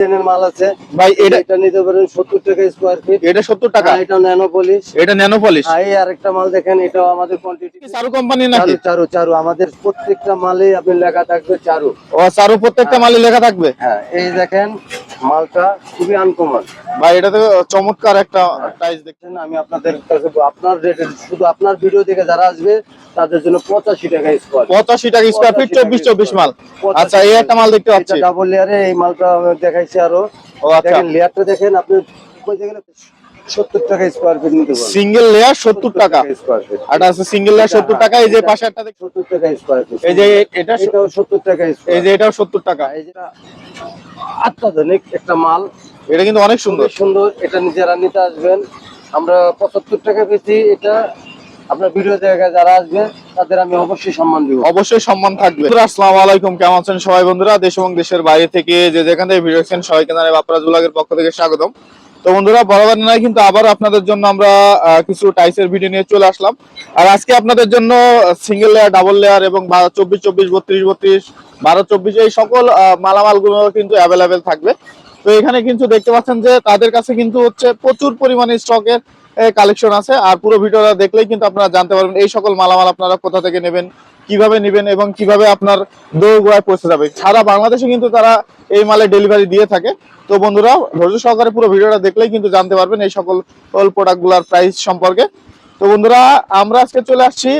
ডিজাইনের মাল আছে। ভাই এটা এটা নিতে পারেন সত্তর টাকা স্কোয়ার ফিট এটা সত্তর টাকা? এটা ন্যানো পলিশ এটা ন্যানো পলিশ আরেকটা মাল দেখেন এটাও আমাদের কোয়ান্টিটি চারু কোম্পানি নাকি? চারু চারু আমাদের প্রত্যেকটা মালে আপনি লেখা থাকবে চারু। ও চারু প্রত্যেকটা মালে লেখা থাকবে? হ্যাঁ এই দেখেন মালটা খুবই আনকমন ভাই এটা তো চমৎকার একটা দেখছেন আমি আপনাদের কাছে আপনার রেটে শুধু আপনার ভিডিও দেখে যারা আসবে তাদের জন্য পঁচাশি টাকা স্কোয়ার পঁচাশি টাকা স্কোয়ার ফিট চব্বিশ চব্বিশ মাল। আচ্ছা এই একটা মাল দেখতে পাচ্ছি। ডাবল লেয়ারে এই মালটা আমি আরও। আচ্ছা। দেখেন লেয়ারটা দেখেন আপনি সত্তর টাকা স্কোয়ার ফিট নিতে সিঙ্গেল লেয়ার সত্তর টাকা। স্কোয়ার ফিট এটা আছে সিঙ্গেল লেয়ার সত্তর টাকা এই যে পাশে একটা দেখতে- সত্তর টাকা স্কোয়ার ফিট এই যে এটা এটাও সত্তর টাকা এই যে এটাও সত্তর টাকা। এই যেটা অত্যাধুনিক একটা মাল। এটা কিন্তু অনেক সুন্দর। সুন্দর। এটা নিজেরা নিতে আসবেন। আমরা পঁচাত্তর টাকা পেয়েছি এটা আপনার ভিডিও দেখে যারা আসবে, তাদের আমি অবশ্যই সম্মান অবশ্যই সম্মান থাকবে। আলাইকুম। কেমন আছেন সবাই বন্ধুরা? দেশ এবং দেশের বাইরে থেকে যে যেখান থেকে ভিডিও দেখছেন, সবাইকে জানাই ব্লগের পক্ষ থেকে স্বাগতম। তো বন্ধুরা, বরাবর নয় কিন্তু আবার আপনাদের জন্য আমরা কিছু টাইসের ভিডিও নিয়ে চলে আসলাম। আর আজকে আপনাদের জন্য সিঙ্গেল লেয়ার ডাবল লেয়ার এবং চব্বিশ চব্বিশ, বত্রিশ বত্রিশ, বারো, চব্বিশ এই সকল মালামালগুলো কিন্তু অ্যাভেলেবেল থাকবে। তো এখানে কিন্তু দেখতে পাচ্ছেন যে তাদের কাছে কিন্তু হচ্ছে প্রচুর পরিমাণে স্টকের কালেকশন আছে। আর পুরো ভিডিওটা দেখলেই কিন্তু আপনারা জানতে পারবেন এই সকল মালামাল আপনারা কোথা থেকে নেবেন, কীভাবে নেবেন এবং কীভাবে আপনার দৌড়গোড়ায় পৌঁছে যাবে। সারা বাংলাদেশে কিন্তু তারা এই মালের ডেলিভারি দিয়ে থাকে। তো বন্ধুরা, ধৈর্য সহকারে পুরো ভিডিওটা দেখলেই কিন্তু জানতে পারবেন এই সকল প্রোডাক্টগুলার প্রাইস সম্পর্কে। তো বন্ধুরা, আমরা আজকে চলে আসছি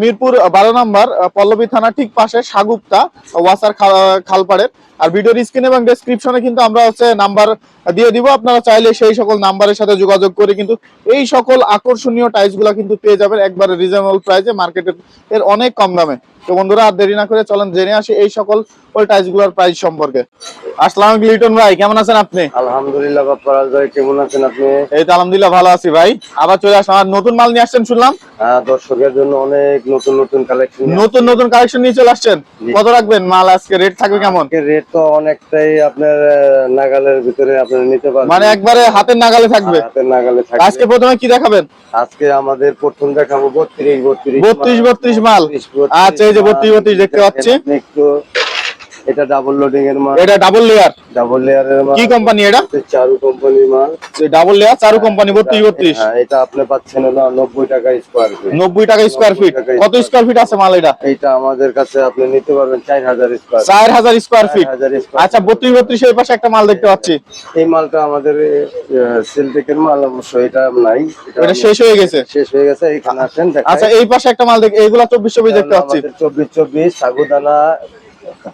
মিরপুর বারো নম্বর পল্লবী থানা ঠিক পাশে সাগুপ্তা, ওয়াসার খাল- খালপাড়ের। আর ভিডিওর স্ক্রিন এবং ডেসক্রিপশনে কিন্তু আমরা হচ্ছে নাম্বার দিয়ে দিব। আপনারা চাইলে সেই সকল নাম্বারের সাথে যোগাযোগ করে কিন্তু এই সকল আকর্ষণীয় টাইলসগুলা কিন্তু পেয়ে যাবেন একবারে রিজনেবল প্রাইসে মার্কেটের এর অনেক কম দামে। তো বন্ধুরা আর দেরি না করে চলেন জেনে আসি এই সকল ওই টাইলসগুলার প্রাইস সম্পর্কে। আসসালাম লিটন ভাই কেমন আছেন আপনি? আলহামদুলিল্লাহ বাপ্পারাজ ভাই কেমন আছেন আপনি? এই তো আলহামদুলিল্লাহ ভালো আছি ভাই। আবার চলে আসলাম। আর নতুন মাল নিয়ে আসছেন শুনলাম? হ্যাঁ দর্শকের জন্য অনেক নতুন নতুন কালেকশন নতুন নতুন কালেকশন নিয়ে চলে আসছেন। কত রাখবেন মাল? আজকে রেট থাকবে কেমন? রেট তো অনেকটাই আপনার নাগালের ভিতরে আপনার নিতে পারবেন। মানে একবারে হাতের নাগালে থাকবে? হাতের নাগালে আজকে প্রথমে কি দেখাবেন? আজকে আমাদের প্রথম দেখাবো বত্রিশ বত্রিশ বত্রিশ বত্রিশ মাল। আচ্ছা এই যে বত্রিশ বত্রিশ দেখতে পাচ্ছি। একটু এটা ডাবল লোডিং এর মাল। এটা ডাবল লেয়ার ডাবল লেয়ারের মাল। কি কোম্পানি এটা? চারু কোম্পানির মাল। ডাবল লেয়ার চারু কোম্পানি বত্রিশ বত্রিশ। হ্যাঁ এটা আপনি পাচ্ছেন হলো নব্বই টাকা স্কোয়ার ফিট নব্বই টাকা স্কোয়ার ফিট কত স্কোয়ার ফিট আছে মাল এটা? এইটা আমাদের কাছে আপনি নিতে পারবেন চার হাজার স্কোয়ার চার হাজার স্কোয়ার ফিট আচ্ছা বত্রিশ বত্রিশ এর পাশে একটা মাল দেখতে পাচ্ছি। এই মালটা আমাদের সিলটেকের মাল অবশ্য এটা নাই। এটা এটা শেষ হয়ে গেছে। শেষ হয়ে গেছে এখানে আসেন আচ্ছা এই পাশে একটা মাল দেখ এইগুলা চব্বিশ চব্বিশ দেখতে পাচ্ছি। চব্বিশ চব্বিশ সাগুদানা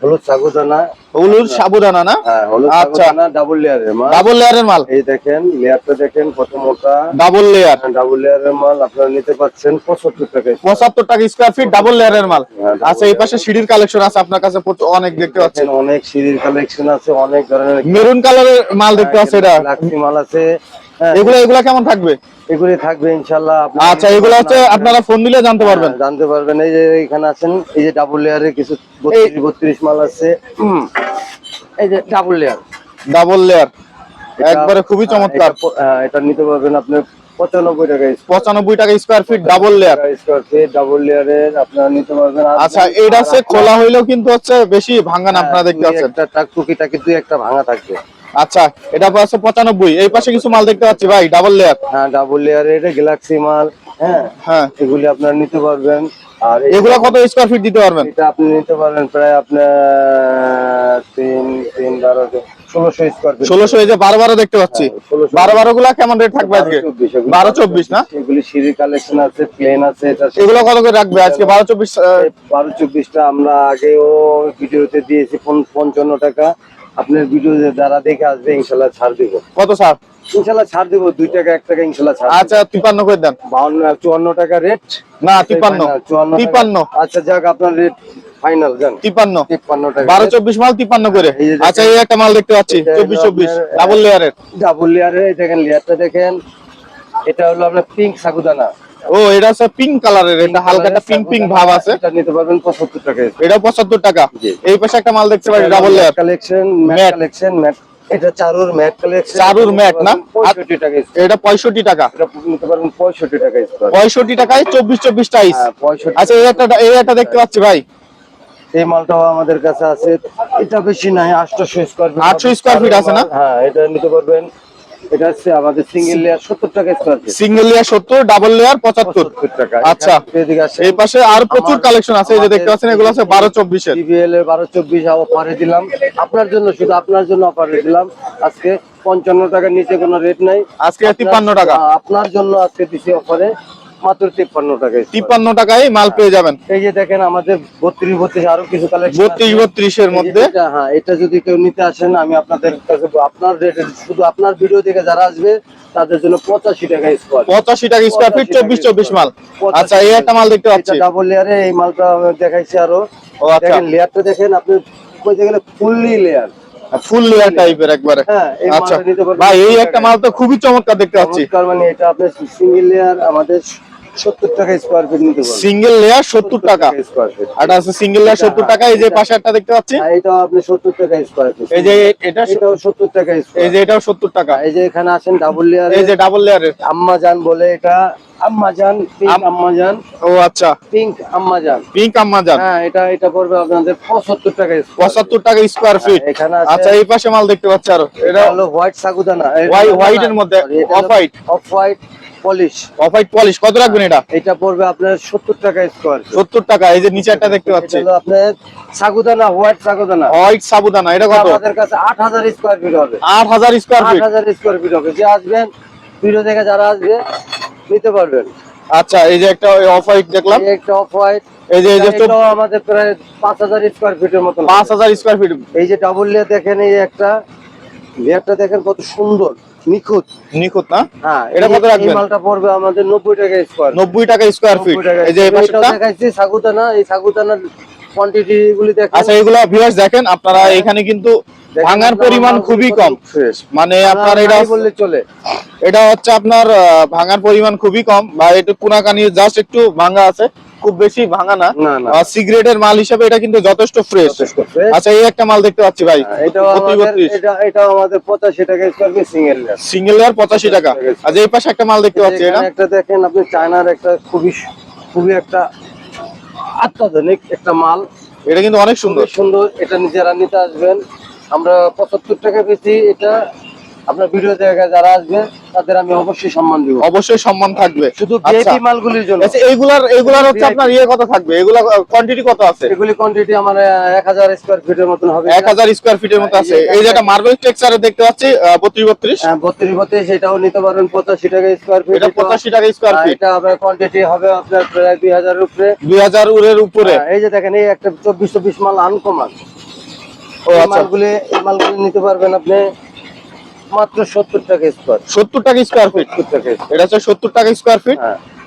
হলুদ সাগুদানা। হলুদ সাবুদানা না? হ্যাঁ হলুদ আচ্ছা। ডাবল লেয়ারের মাল। ডাবল লেয়ারের মাল? এই দেখেন লেয়ারটা দেখেন কত মোটা। ডাবল লেয়ার ডাবল লেয়ারের মাল আপনারা নিতে পাচ্ছেন পঁচাত্তর টাকায় পঁচাত্তর টাকা স্কোয়ার ফিট ডাবল লেয়ারের মাল। হ্যাঁ, আচ্ছা এই পাশে সিঁড়ির কালেকশন আছে আপনার কাছে অনেক দেখতে পাচ্ছেন অনেক সিঁড়ির কালেকশন আছে অনেক ধরনের মেরুন কালারের মাল দেখতে পাচ্ছেন এটা। মাল আছে। হ্যাঁ, হ্যাঁ। এগুলো এগুলো কেমন থাকবে? এগুলি থাকবে ইনশাল্লাহ আচ্ছা এগুলো হচ্ছে আপনারা ফোন দিলে জানতে পারবেন। হ্যাঁ, জানতে পারবেন। এই যে এখানে আছেন এই যে ডাবল লেয়ারে কিছু বত্রিশ বত্রিশ মাল আছে। এই যে ডাবল লেয়ার ডাবল লেয়ার একবারে খুবই হ্যাঁ, চমৎকার। এটা নিতে পারবেন আপনার পঁচানব্বই আচ্ছা এটা কিন্তু হচ্ছে বেশি ভাঙা না একটা ভাঙা থাকবে। আচ্ছা এটা এই পাশে কিছু মাল দেখতে পাচ্ছি ভাই ডাবল লেয়ার হ্যাঁ ডাবল লেয়ার এটা গ্যালাক্সি মাল হ্যাঁ। হ্যাঁ। এগুলি আপনারা নিতে পারবেন। আর এগুলা কত স্কোয়ার ফিট দিতে পারবেন? এটা আপনি নিতে পারবেন প্রায় আপনার তিন তিন বারো ষোলোশো স্কোয়ার ফিট ষোলোশো এই যে বারো বারো দেখতে পাচ্ছি। ষোলোশো। বারো বারো গুলা কেমন রেট থাকবে আজকে? চব্বিশ বারো চব্বিশ না? এগুলি সিঁড়ির কালেকশন আছে প্লেন আছে এটা এগুলো কত করে রাখবে আজকে? বারো চব্বিশ বারো চব্বিশটা আমরা আগেও ভিডিওতে দিয়েছি পঞ্চান্ন টাকা। আপনার ভিডিও যারা দেখে আসবে ইনশাল্লাহ ছাড় দিব। কত সার ইনশাল্লাহ ছাড় দিব দুই টাকা এক টাকা ইনশাল্লাহ ছাড় আচ্ছা তিপ্পান্ন করে দেন। বাউন্ন চুয়ান্ন টাকা রেট না তিপ্পান্ন। চুয়ান্ন। তিপ্পান্ন। আচ্ছা যাক আপনার রেট ফাইনাল জান। তিপ্পান্ন। তিপ্পান্ন টাকা। বারো চব্বিশ মাল তিপ্পান্ন করে। আচ্ছা এই একটা মাল দেখতে পাচ্ছি। চব্বিশ ডাবল লেয়ারের ডাবল লেয়ারে দেখেন লেয়ারটা দেখেন। এটা হলো আপনার পিঙ্ক সাগুদানা। ও এটা হচ্ছে পিঙ্ক কালারের এটা হালকা একটা পিঙ্ক পিঙ্ক ভাব আছে। এটা নিতে পারবেন পঁচাত্তর টাকা এটা পঁচাত্তর টাকা। এই পাশে একটা মাল দেখতে পাচ্ছি double layer collection matte collection matte এটা চারুর ম্যাট কালেকশন চারুর matte না? পঁয়ষট্টি টাকা এটা পঁয়ষট্টি টাকা। এটা নিতে পারবেন পঁয়ষট্টি টাকা স্কোয়ার পঁয়ষট্টি টাকায় চব্বিশ চব্বিশ টাইস হ্যাঁ আচ্ছা এই একটা এই একটা দেখতে পাচ্ছি ভাই। এই মালটাও আমাদের কাছে আছে। এটা বেশি নাই আটশো স্কোয়ার ফিট 800 square ফিট আছে না? হ্যাঁ এটা নিতে পারবেন এটা হচ্ছে আমাদের সিঙ্গেল লেয়ার সত্তর টাকা স্কয়ার ফিট সিঙ্গেল লেয়ার সত্তর ডাবল লেয়ার পঁচাত্তর। পঁচাত্তর টাকা। আচ্ছা। এই পাশে আর প্রচুর কালেকশন আছে এই যে দেখতে পাচ্ছেন এগুলো আছে এর ডিবিএল এর দিলাম। আপনার জন্য শুধু আপনার জন্য অফারে দিলাম। আজকে পঞ্চান্ন টাকার নিচে কোনো রেট নাই। আজকে তিপ্পান্ন টাকা। আপনার জন্য আজকে দিছি অফারে মাত্র তিপ্পান্ন টাকায় তিপ্পান্ন টাকায় মাল পেয়ে যাবেন। এই যে দেখেন আমাদের বত্রিশ বত্রিশ আরও কিছু কালেকশন বত্রিশ বত্রিশের মধ্যে। হ্যাঁ এটা যদি কেউ নিতে আসেন আমি আপনাদের কাছে আপনার রেটে শুধু আপনার ভিডিও দেখে যারা আসবে তাদের জন্য পঁচাশি টাকা স্কোয়ার পঁচাশি টাকা স্কোয়ার ফিট চব্বিশ চব্বিশ মাল। আচ্ছা এই একটা মাল দেখতে পাচ্ছি। ডাবল লেয়ারে এই মালটা দেখাইছি আরও। আচ্ছা। দেখেন লেয়ারটা দেখেন আপনি গেলে ফুললি লেয়ার ফুল লেয়ার টাইপের একবারে। আচ্ছা ভাই এই একটা মাল তো খুবই চমৎকার দেখতে পাচ্ছি। মানে এটা আপনার সিঙ্গেল লেয়ার আমাদের সত্তর টাকা স্কোয়ার ফিট নিতে সিঙ্গেল লেয়ার সত্তর টাকা। স্কোয়ার ফিট আর আছে সিঙ্গেল লেয়ার সত্তর টাকা এই যে পাশে একটা দেখতে পাচ্ছি। এটাও আপনি সত্তর টাকা স্কোয়ার ফিট এই যে এটা এটাও সত্তর টাকা এই যে এটাও সত্তর টাকা। এই যে এখানে আছেন ডাবল লেয়ার এই যে ডাবল লেয়ারের আম্মা জান বলে এটা। আম্মাজান পিঙ্ক ও আচ্ছা। পিঙ্ক আম্মাজান পিঙ্ক আম্মাজান হ্যাঁ এটা এটা পড়বে আপনাদের পঁচাত্তর টাকা স্কোয়ার ফিট এখানে আচ্ছা এই পাশে মাল দেখতে পাচ্ছি আরও। এটা হলো হোয়াইট সাগুদানা। White- white এর মধ্যে। Off white। Off white polish. Off white polish কত রাখবেন এটা? এটা পড়বে আপনার সত্তর টাকা স্কোয়ার সত্তর টাকা এই যে নিচে একটা দেখতে পাচ্ছি। আপনার সাগুদানা হোয়াইট সাগুদানা। হোয়াইট সাবুদানা এটা কত? আমাদের কাছে আট হাজার স্কোয়ার ফিট হবে। আট হাজার স্কোয়ার আট ফিট হাজার স্কোয়ার ফিট হবে। যে আসবেন ভিডিও দেখে যারা আসবে নিতে পারবেন। আচ্ছা এই যে একটা অফ হোয়াইট দেখলাম। এই একটা অফ হোয়াইট এই যে এই যে আমাদের প্রায় পাঁচ হাজার স্কোয়ার ফিটের। পাঁচ হাজার স্কোয়ার ফিট এই যে ডাবল লেয়ার দেখেন এই একটা। লেয়ারটা দেখেন কত সুন্দর। নিখুঁত। নিখুঁত না? হ্যাঁ এটা কত রাখবেন? মালটা পড়বে আমাদের নব্বই টাকা স্কোয়ার নব্বই টাকা স্কোয়ার ফিট এই যে দেখাইছি সাগুদানা এই কোয়ান্টিটি গুলি দেখেন। আচ্ছা এগুলো ভিউয়ার্স দেখেন আপনারা এখানে কিন্তু ভাঙার পরিমাণ খুবই কম। মানে আপনার এটা বললে চলে। এটা হচ্ছে আপনার ভাঙার পরিমাণ খুবই কম। বা একটু কুনাকানি জাস্ট একটু ভাঙা আছে। খুব বেশি ভাঙা না। সিগারেটের মাল হিসেবে এটা কিন্তু যথেষ্ট ফ্রেশ আচ্ছা এই একটা মাল দেখতে পাচ্ছি ভাই। এটা আমাদের পঁচাশি টাকা সিঙ্গেল লেয়ার পঁচাশি টাকা। আচ্ছা এই পাশে একটা মাল দেখতে পাচ্ছি এটা? একটা দেখেন আপনি চায়নার একটা খুবই খুবই একটা অত্যাধুনিক একটা মাল। এটা কিন্তু অনেক সুন্দর। সুন্দর। এটা নিজেরা নিতে আসবেন। আমরা পঁচাত্তর টাকা বেশি এটা। আপনার ভিডিও জায়গায় যারা আসবে তাদের আমি অবশ্যই সম্মান দিব। অবশ্যই সম্মান থাকবে। শুধু আচ্ছা। ভিআইপি মালগুলির জন্য। আচ্ছা এইগুলার এইগুলার হচ্ছে আপনার ইয়ে কত থাকবে? এগুলা কোয়ান্টিটি কত আছে? এগুলি কোয়ান্টিটি আমার এক হাজার স্কোয়ার ফিটের মতন হবে। এক হাজার স্কোয়ার ফিটের মতো আছে। এই যে একটা মার্বেল টেক্সচারে দেখতে পাচ্ছি বত্রিশ বত্রিশ। হ্যাঁ, বত্রিশ বত্রিশ সেটাও নিতে পারবেন পঁচাশি টাকা স্কোয়ার ফিট এটা পঁচাশি টাকা স্কোয়ার ফিট এটা আপনার কোয়ান্টিটি হবে আপনার প্রায় দুই হাজারের উপরে। দুই হাজার উরের উপরে। হ্যাঁ, এই যে দেখেন এই একটা চব্বিশ চব্বিশ মাল আনকমান ও আচ্ছা। মালগুলি এই মালগুলি নিতে পারবেন আপনি। মাত্র সত্তর টাকা স্কোয়ার সত্তর টাকা স্কোয়ার ফিট সত্তর টাকা এটা হচ্ছে সত্তর টাকা স্কোয়ার ফিট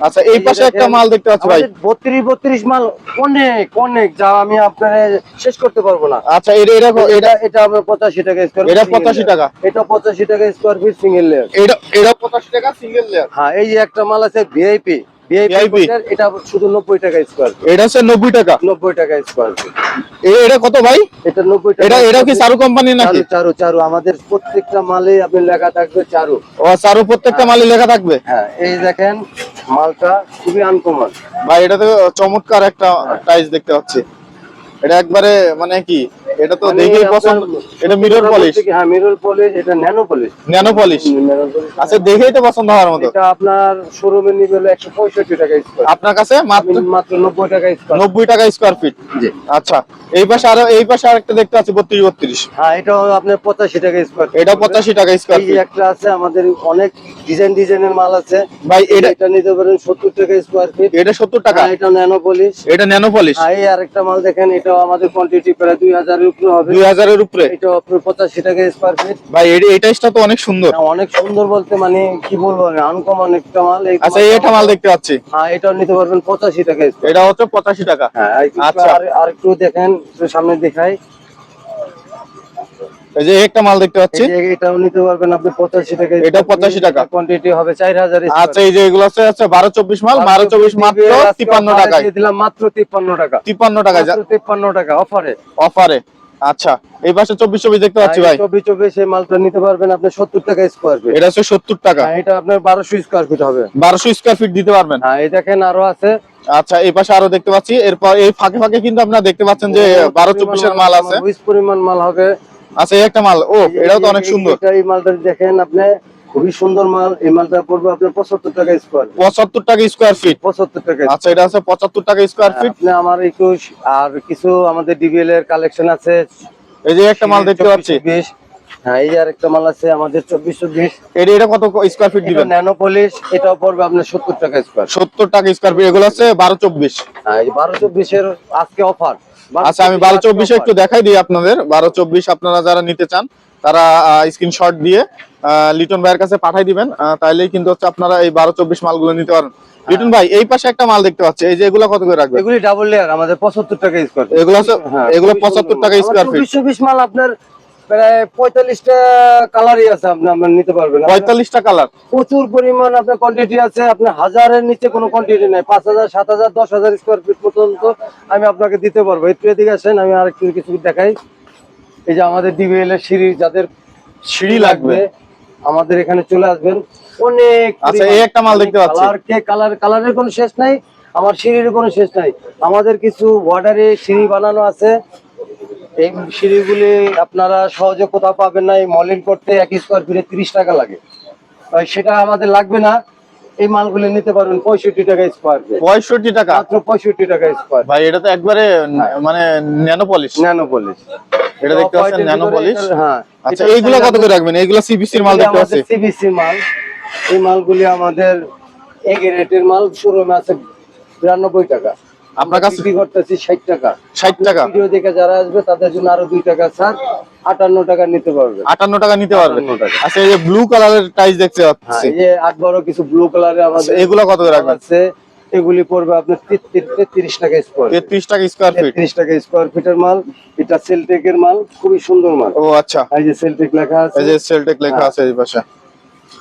আচ্ছা এই পাশে একটা মাল দেখতে পাচ্ছি ভাই। বত্রিশ বত্রিশ মাল অনেক অনেক যা আমি আপনার শেষ করতে পারব না। আচ্ছা এটা এটা এটা এটা আপনার পঁচাশি টাকা স্কোয়ার এটা 85 টাকা। এটা পঁচাশি টাকা স্কোয়ার ফিট সিঙ্গেল লেয়ার এটা এটা পঁচাশি টাকা সিঙ্গেল লেয়ার হ্যাঁ এই যে একটা মাল আছে ভিআইপি ভিআইপি এটা শুধু নব্বই টাকা স্কোয়ার এটা হচ্ছে নব্বই টাকা। নব্বই টাকা স্কোয়ার এটা কত ভাই? এটা নব্বই টাকা এটা এটা কি চারু কোম্পানি নাকি? চারু চারু আমাদের প্রত্যেকটা মালে আপনি লেখা থাকবে চারু। ও চারু প্রত্যেকটা মালে লেখা থাকবে? হ্যাঁ এই দেখেন মালটা খুবই আনকমন ভাই এটা তো চমৎকার একটা টাইস দেখতে পাচ্ছি। এটা একবারে মানে কি এটা তো দেখেই পছন্দ। এটা মিরর পলিশ হ্যাঁ মিরর পলিশ এটা ন্যানো পলিশ ন্যানো পলিশ আচ্ছা দেখেই তো পছন্দ হওয়ার মতো। এটা আপনার শোরুমে নিবে হলো একশো পঁয়ষট্টি টাকা স্কোয়ার আপনার কাছে মাত্র মাত্র নব্বই টাকা স্কোয়ার নব্বই টাকা স্কোয়ার ফিট জি। আচ্ছা এই পাশে আরও এই পাশে আরেকটা দেখতে পাচ্ছি বত্রিশ বত্রিশ। হ্যাঁ এটাও আপনার পঁচাশি টাকা স্কোয়ার এটা পঁচাশি টাকা স্কোয়ার ফিট একটা আছে আমাদের অনেক ডিজাইন ডিজাইনের মাল আছে। ভাই এটা এটা নিতে পারেন সত্তর টাকা স্কোয়ার ফিট এটা সত্তর টাকা? এটা ন্যানো পলিশ এটা ন্যানো পলিশ আর এই আরেকটা মাল দেখেন এটাও আমাদের কোয়ান্টিটি প্রায় দুই হাজারের উপরে হবে। উপরে? এটাও আপনার পঁচাশি টাকা স্কোয়ার ফিট ভাই এই- এই টাইসটা তো অনেক সুন্দর। অনেক সুন্দর বলতে মানে কি বলব আনকমন একটা মাল। আচ্ছা এই মাল দেখতে পাচ্ছি। হ্যাঁ নিতে পারবেন টাকা এটা হচ্ছে টাকা। হ্যাঁ আচ্ছা। আর- আর একটু দেখেন সামনে দেখাই। এই যে একটা মাল দেখতে পাচ্ছি। এটাও নিতে পারবেন আপনি পঁচাশি টাকা এটা 85 টাকা। কোয়ান্টিটি হবে চার হাজার আচ্ছা এই যে এগুলো আছে আচ্ছা বারো চব্বিশ মাল। বারো চব্বিশ মাত্র তিপ্পান্ন টাকায়। দিলাম মাত্র তিপ্পান্ন টাকা। তিপ্পান্ন টাকায় মাত্র তিপ্পান্ন টাকা অফারে অফারে আচ্ছা এই পাশে চব্বিশ চব্বিশ দেখতে পাচ্ছি ভাই চব্বিশ চব্বিশ এই মালটা নিতে পারবেন আপনি সত্তর টাকা স্কোয়ার ফিট এটা হচ্ছে সত্তর টাকা এটা আপনার বারোশো স্কোয়ার ফিট হবে বারোশো স্কোয়ার ফিট দিতে পারবেন হ্যাঁ এই দেখেন আরও আছে আচ্ছা এই পাশে আরও দেখতে পাচ্ছি এরপর এই ফাঁকে ফাঁকে কিন্তু আপনারা দেখতে পাচ্ছেন যে বারো চব্বিশের মাল আছে পরিমাণ মাল হবে আচ্ছা এই একটা মাল ও এটাও তো অনেক সুন্দর এই মালটা দেখেন আপনি খুবই সুন্দর মাল এই মালটা পড়বে আপনার পঁচাত্তর টাকা স্কোয়ার পঁচাত্তর টাকা স্কোয়ার ফিট পঁচাত্তর টাকা আচ্ছা এটা আছে পঁচাত্তর টাকা স্কোয়ার ফিট আমার একটু আর কিছু আমাদের ডিবিএল এর কালেকশন আছে। এই যে একটা মাল দেখতে পাচ্ছি। 24, হ্যাঁ এই যে আরেকটা মাল আছে আমাদের চব্বিশ চব্বিশ। এটা এটা কত স্কোয়ার ফিট দিবেন? ন্যানো পলিশ এটাও পড়বে আপনার সত্তর টাকা স্কোয়ার সত্তর টাকা স্কোয়ার ফিট এগুলো আছে বারো চব্বিশ। হ্যাঁ বারো চব্বিশের আজকে অফার আচ্ছা আমি বারো চব্বিশে একটু দেখাই দিই আপনাদের। বারো চব্বিশ আপনারা যারা নিতে চান তারা স্ক্রিনশট দিয়ে লিটন ভাইয়ের কাছে পাঠাই দিবেন। তাইলেই কিন্তু হচ্ছে আপনারা এই বারো চব্বিশ মালগুলো নিতে পারেন লিটন ভাই এই পাশে একটা মাল দেখতে পাচ্ছি। এই যে এগুলো কত করে রাখবেন? এগুলি ডাবল লেয়ার আমাদের পঁচাত্তর টাকা স্কোয়ার এগুলো আছে এগুলো পঁচাত্তর টাকা স্কোয়ার ফিট চব্বিশ চব্বিশ মাল আপনার প্রায় পঁয়তাল্লিশটা কালারই আছে আপনি আপনার নিতে পারবেন। আপনার পঁয়তাল্লিশটা কালার প্রচুর পরিমাণ আপনার কোয়ান্টিটি আছে। আপনার হাজারের নিচে কোনো কোয়ান্টিটি নাই। পাঁচ হাজার সাত হাজার দশ হাজার স্কোয়ার ফিট পর্যন্ত আমি আপনাকে দিতে পারব। একটু এদিকে আসেন আমি আরেকটু কিছু দেখাই। এই যে আমাদের ডিবিএল এর সিঁড়ি যাদের সিঁড়ি লাগবে। আমাদের এখানে চলে আসবেন। অনেক আচ্ছা, এই একটা মাল দেখতে পাচ্ছি। কালার কে কালার কালারের কোনো শেষ নাই আমার সিঁড়ির কোনো শেষ নাই। আমাদের কিছু ওয়ার্ডারে সিঁড়ি বানানো আছে। এই সিঁড়িগুলি আপনারা সহজে কোথাও পাবেন না এই মলিন করতে এক স্কোয়ার ফিটে তিরিশ টাকা লাগে। তাই সেটা আমাদের লাগবে না। এই মালগুলি নিতে পারবেন পঁয়ষট্টি টাকা স্কোয়ার ফিট পঁয়ষট্টি টাকা? মাত্র পঁয়ষট্টি টাকা স্কোয়ার ভাই এটা তো একবারে মানে ন্যানো পলিশ ন্যানো পলিশ এটা দেখতে পাচ্ছেন ন্যানো পলিশ হ্যাঁ আচ্ছা এইগুলো কত করে রাখবেন? এইগুলো সিবিসির মাল দেখতে পাচ্ছি। সিবিসি মাল। এই মালগুলি আমাদের মাল শোরুমে আছে বিরানব্বই টাকা। আপনার কাছে বিক্রি করতেছি ষাট টাকা। ষাট টাকা। ভিডিও দেখে যারা আসবে তাদের জন্য আরও দুই টাকা ছাড় আটান্ন টাকা নিতে পারবে। আটান্ন টাকা নিতে পারবেন 58 আচ্ছা এই যে ব্লু কালারের টাইস দেখতে হ্যাঁ পাচ্ছি। এই যে আট বড় কিছু ব্লু আচ্ছা, আমাদের এগুলো কত করে রাখবেন এগুলি পড়বে আপনার তেত্রিশ টাকা স্কোয়ার তেত্রিশ টাকা স্কোয়ার ফিট তেত্রিশ টাকা স্কোয়ার ফিটের মাল। এটা সেলটেকের মাল খুবই সুন্দর মাল। ও আচ্ছা। এই যে সেলটেক লেখা আছে। এই যে সেলটেক লেখা আছে এই পাশে।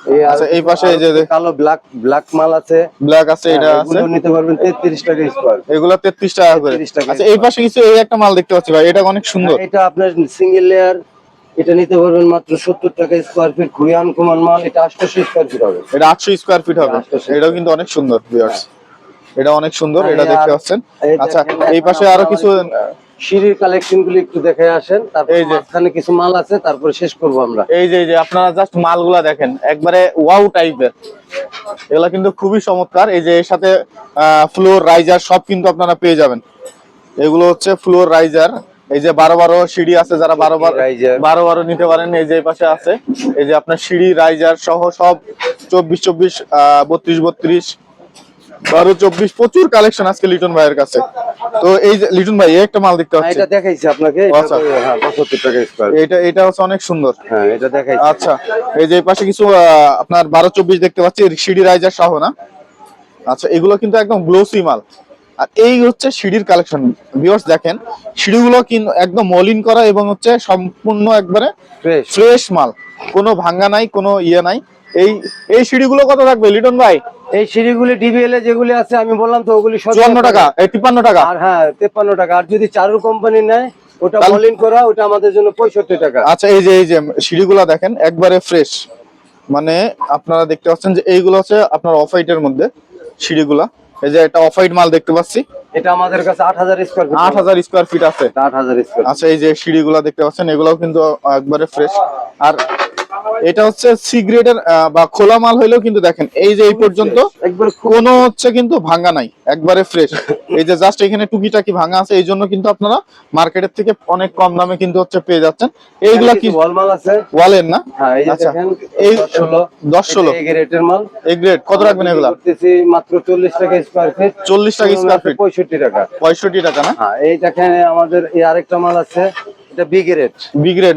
এই আচ্ছা, এই পাশে এই যে- কালো ব্ল্যাক ব্ল্যাক মাল আছে। ব্ল্যাক আছে এটা আছে। নিতে পারবেন তেত্রিশ টাকা স্কোয়ার এগুলো তেত্রিশ টাকা করে। 33। আচ্ছা এই পাশে কিছু এই একটা মাল দেখতে পাচ্ছি ভাই এটা অনেক সুন্দর। এটা আপনার সিঙ্গেল লেয়ার এটা নিতে পারবেন মাত্র সত্তর টাকা স্কোয়ার ফিট খুবই আনকমন মাল। এটা আটশো স্কোয়ার ফিট হবে। এটা আটশো স্কোয়ার ফিট হবে। 800 এটাও কিন্তু অনেক সুন্দর ভিউয়ার্স এটা অনেক সুন্দর এটা দেখতে পাচ্ছেন। আচ্ছা এই পাশে আরও কিছু সিঁড়ির কালেকশন গুলি একটু দেখে আসেন তারপর এই যে- মাঝখানে কিছু মাল আছে তারপরে শেষ করব আমরা। এই যে যে আপনারা জাস্ট মালগুলা দেখেন একবারে ওয়াও টাইপের এগুলা কিন্তু খুবই চমৎকার। এই যে এর সাথে ফ্লোর রাইজার সব কিন্তু আপনারা পেয়ে যাবেন। এগুলো হচ্ছে ফ্লোর রাইজার এই যে বারো বারো সিঁড়ি আছে যারা বারো বারো। বারো বারো নিতে পারেন এই যে পাশে আছে। এই যে আপনার সিঁড়ি রাইজার সহ সব চব্বিশ চব্বিশ আহ বত্রিশ বত্রিশ। বারো চব্বিশ প্রচুর কালেকশন আজকে লিটন ভাইয়ের কাছে। তো এই যে লিটন ভাই একটা মাল দেখতে হ্যাঁ, পাচ্ছি। এটা দেখাইছি আপনাকে এটা আচ্ছা। হ্যাঁ পঁচাত্তর টাকা স্কোয়ার এটা এটা হচ্ছে অনেক সুন্দর। হ্যাঁ এটা দেখাইছি। আচ্ছা এই যে পাশে কিছু আপনার বারো চব্বিশ দেখতে পাচ্ছি সিঁড়ি রাইজার সহ না? আচ্ছা এগুলো কিন্তু একদম গ্লোসি মাল। আর এই হচ্ছে সিঁড়ির কালেকশন ভিউয়ার্স দেখেন সিঁড়িগুলো কিন্তু একদম মলিন করা এবং হচ্ছে সম্পূর্ণ একবারে ফ্রেশ ফ্রেশ মাল। কোনো ভাঙ্গা নাই কোনো ইয়ে নাই। এই এই সিঁড়িগুলো কত থাকবে লিটন ভাই? এই সিঁড়িগুলি ডিবিএল এ যেগুলি আছে আমি বললাম তো ওগুলি চুয়ান্ন টাকা তিপ্পান্ন টাকা? আর হ্যাঁ তেপ্পান্ন টাকা। আর যদি চারু কোম্পানি নেয় ওটা মলিন করা ওটা আমাদের জন্য পঁয়ষট্টি টাকা। আচ্ছা এই যে এই যে সিঁড়িগুলা দেখেন একবারে ফ্রেশ মানে আপনারা দেখতে পাচ্ছেন যে এইগুলো হচ্ছে আপনার অফ হোয়াইটের মধ্যে সিঁড়িগুলা। এই যে একটা অফ হোয়াইট মাল দেখতে পাচ্ছি। এটা আমাদের কাছে আট হাজার স্কোয়ার ফিট আট হাজার স্কোয়ার ফিট আছে। আট হাজার স্কোয়ার আচ্ছা এই যে সিঁড়িগুলা দেখতে পাচ্ছেন এগুলাও কিন্তু একবারে ফ্রেশ আর এটা হচ্ছে সিগ্রেটের বা খোলা মাল হইলেও কিন্তু দেখেন এই যে এই পর্যন্ত কোনো হচ্ছে কিন্তু ভাঙা নাই একবারে ফ্রেশ এই যে জাস্ট এখানে টুকিটাকি ভাঙা আছে এই জন্য কিন্তু আপনারা মার্কেটের থেকে অনেক কম দামে কিন্তু হচ্ছে পেয়ে যাচ্ছেন। এইগুলা কি ওয়ালের না? হ্যাঁ আচ্ছা। এই দশ ষোলো। মাল। এই গ্রেড কত রাখবেন এগুলা? মাত্র চল্লিশ টাকা স্কোয়ার ফিট 40 টাকা square feet। পঁয়ষট্টি টাকা। পঁয়ষট্টি টাকা না? হ্যাঁ এই দেখেন আমাদের এই আরেকটা মাল আছে। এটা বিগ রেট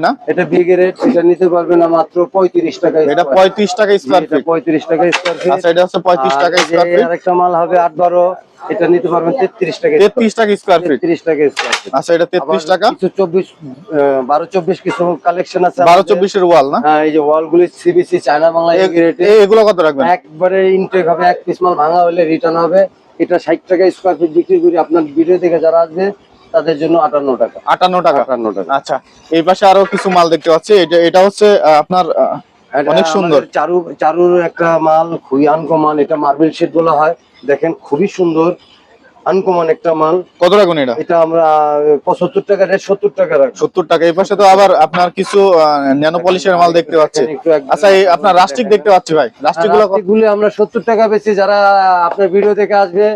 না? এটা বিগ রেট এটা নিতে পারবে না মাত্র পঁয়ত্রিশ টাকা এটা square। পঁয়ত্রিশ টাকা স্কোয়ার ফিট পঁয়ত্রিশ টাকা স্কোয়ার ফিট আচ্ছা এটা হচ্ছে পঁয়ত্রিশ টাকা স্কোয়ার ফিট আরেকটা মাল হবে আট বারো এটা নিতে পারবেন তেত্রিশ টাকা তেত্রিশ টাকা স্কোয়ার ফিট তেত্রিশ টাকা স্কোয়ার ফিট আচ্ছা এটা তেত্রিশ টাকা? কিছু চব্বিশ বারো চব্বিশ কিছু কালেকশন আছে বারো আমাদের। চব্বিশের ওয়াল না? হ্যাঁ এই যে ওয়াল গুলি সিবিসি চায়না বাংলা রেটে এগুলো কত রাখবেন? একবারে ইনটেক হবে এক পিস মাল ভাঙা হলে রিটার্ন হবে। এটা ষাট টাকা স্কোয়ার ফিট বিক্রি করি। আপনার ভিডিও দেখে যারা আসবে তাদের জন্য আটান্ন টাকা। আটান্ন টাকা? আটান্ন টাকা। আচ্ছা এই পাশে আরও কিছু মাল দেখতে পাচ্ছি। এটা এটা হচ্ছে আপনার অনেক সুন্দর। চারু চারুর একটা মাল খুবই আনকমন। এটা মার্বেল শেড বলা হয়। দেখেন খুবই সুন্দর আনকমন একটা মাল। কত রাখুন এটা? এটা আমরা পঁচাত্তর টাকা রেট সত্তর টাকা রাখব। সত্তর টাকা। এই পাশে তো আবার আপনার কিছু ন্যানো পলিশের মাল দেখতে পাচ্ছি। আচ্ছা এই আপনার রাস্টিক দেখতে পাচ্ছি ভাই। রাস্টিকগুলো আমরা সত্তর টাকা বেশি যারা আপনার ভিডিও থেকে আসবে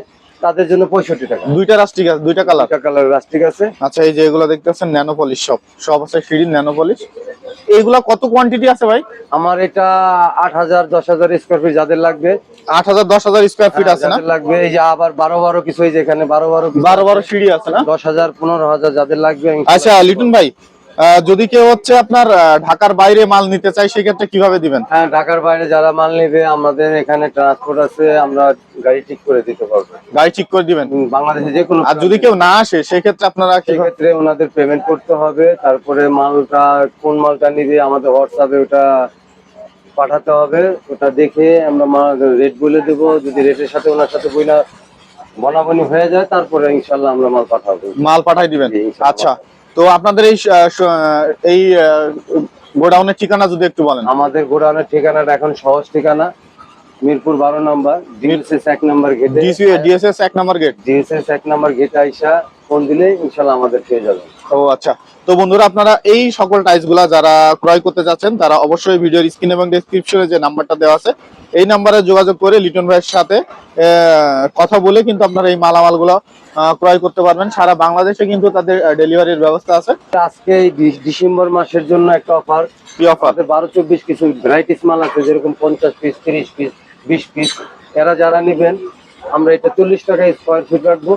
তাদের জন্য পঁয়ষট্টি টাকা। দুইটা রাস্টিক আছে দুইটা কালার কালার রাস্টিক আছে। আচ্ছা এই যে এগুলো দেখতে পাচ্ছেন ন্যানো পলিশ সব সব আছে সিঁড়ির ন্যানো পলিশ এইগুলা কত কোয়ান্টিটি আছে ভাই? আমার এটা আট হাজার দশ হাজার স্কোয়ার ফিট যাদের লাগবে। আট হাজার দশ হাজার স্কোয়ার ফিট আছে না? লাগবে এই যে আবার বারো বারো কিছু এই যে এখানে বারো বারো বারো বারো সিঁড়ি আছে না? দশ হাজার পনেরো হাজার যাদের লাগবে আচ্ছা লিটন ভাই যদি কেউ হচ্ছে আপনার ঢাকার বাইরে মাল নিতে চাই সেক্ষেত্রে কীভাবে দিবেন? হ্যাঁ ঢাকার বাইরে যারা মাল নেবে আমাদের এখানে ট্রান্সপোর্ট আছে আমরা গাড়ি ঠিক করে দিতে পারব। গাড়ি ঠিক করে দিবেন? বাংলাদেশে যে কোনো আর যদি কেউ না আসে সেক্ষেত্রে আপনারা সেক্ষেত্রে ওনাদের পেমেন্ট করতে হবে তারপরে মালটা কোন মালটা নিবে আমাদের হোয়াটসঅ্যাপে ওটা পাঠাতে হবে ওটা দেখে আমরা মাল রেট বলে দেবো যদি রেটের সাথে ওনার সাথে বইনা বনাবনি হয়ে যায় তারপরে ইনশাল্লাহ আমরা মাল পাঠাবো। মাল পাঠাই দিবেন? আচ্ছা। তো আপনাদের এই এই গোডাউনের ঠিকানা যদি একটু বলেন। আমাদের গোডাউনের ঠিকানাটা এখন সহজ ঠিকানা। মিরপুর বারো নম্বর ডিএসএস এক নম্বর গেটে। ডিএসএস এক নম্বর গেট। ডিএসএস এক নম্বর গেট আইসা ফোন দিলে ইনশাল্লাহ আমাদের পেয়ে যাবেন। ও আচ্ছা। তো বন্ধুরা আপনারা এই সকল টাইলসগুলা যারা ক্রয় করতে যাচ্ছেন তারা অবশ্যই ভিডিওর স্ক্রিন এবং ডেসক্রিপশনে যে নাম্বারটা দেওয়া আছে এই নাম্বারে যোগাযোগ করে লিটন ভাইয়ের সাথে কথা বলে কিন্তু আপনারা এই মালামালগুলো ক্রয় করতে পারবেন। সারা বাংলাদেশে কিন্তু তাদের ডেলিভারির ব্যবস্থা আছে। আজকে এই ডিসেম্বর মাসের জন্য একটা অফার কি অফার বারো চব্বিশ কিছু ভ্যারাইটিস মাল আছে যেরকম পঞ্চাশ পিস তিরিশ পিস বিশ পিস এরা যারা নেবেন আমরা এটা চল্লিশ টাকা স্কোয়ার ফিট রাখব।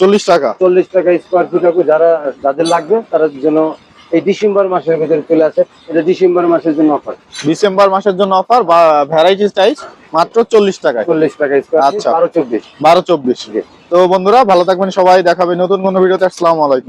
চল্লিশ টাকা। চল্লিশ টাকা স্কোয়ার ফিট যারা যাদের লাগবে তারা জন্য এই ডিসেম্বর মাসের ভিতরে চলে আসে। এটা ডিসেম্বর মাসের জন্য অফার ডিসেম্বর মাসের জন্য অফার বা ভ্যারাইটিস টাইলস মাত্র চল্লিশ টাকায়। চল্লিশ টাকা স্কোয়ার আচ্ছা। বারো চব্বিশ। বারো চব্বিশ। তো বন্ধুরা ভালো থাকবেন সবাই দেখাবে নতুন কোনো ভিডিওতে। আসসালামু আলাইকুম।